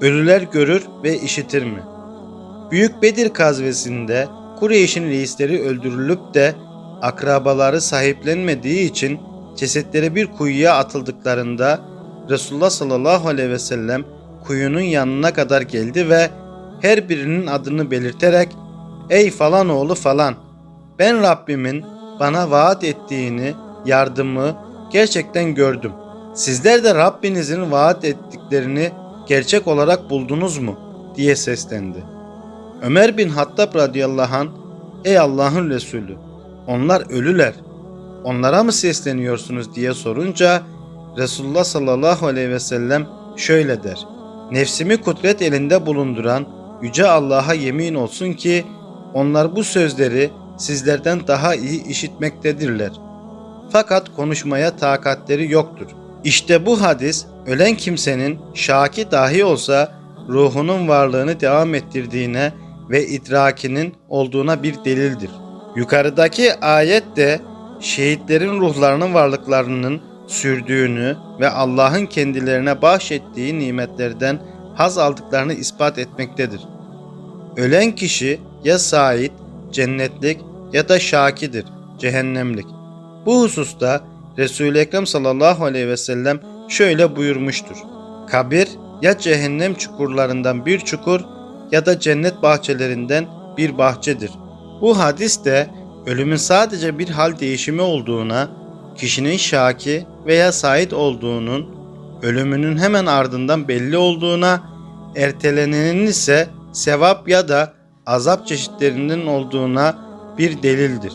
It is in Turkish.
Ölüler görür ve işitir mi? Büyük Bedir gazvesinde Kureyş'in reisleri öldürülüp de akrabaları sahiplenmediği için cesetleri bir kuyuya atıldıklarında Resulullah sallallahu aleyhi ve sellem kuyunun yanına kadar geldi ve her birinin adını belirterek ''Ey falan oğlu falan ben Rabbimin bana vaat ettiğini, yardımı gerçekten gördüm. Sizler de Rabbinizin vaat ettiklerini gerçek olarak buldunuz mu?'' diye seslendi. Ömer bin Hattab radıyallahu an ''Ey Allah'ın Resulü onlar ölüler. Onlara mı sesleniyorsunuz?'' diye sorunca Resulullah sallallahu aleyhi ve sellem şöyle der. Nefsimi kudret elinde bulunduran Yüce Allah'a yemin olsun ki onlar bu sözleri sizlerden daha iyi işitmektedirler. Fakat konuşmaya takatleri yoktur. İşte bu hadis ölen kimsenin şaki dahi olsa ruhunun varlığını devam ettirdiğine ve idrakinin olduğuna bir delildir. Yukarıdaki ayet de şehitlerin ruhlarının varlıklarının sürdüğünü ve Allah'ın kendilerine bahşettiği nimetlerden haz aldıklarını ispat etmektedir. Ölen kişi ya sait, cennetlik ya da şakidir, cehennemlik. Bu hususta Resul-i Ekrem sallallahu aleyhi ve sellem şöyle buyurmuştur. Kabir ya cehennem çukurlarından bir çukur ya da cennet bahçelerinden bir bahçedir. Bu hadis de ölümün sadece bir hal değişimi olduğuna, kişinin şaki veya sait olduğunun, ölümünün hemen ardından belli olduğuna, ertelenenin ise sevap ya da azap çeşitlerinin olduğuna bir delildir.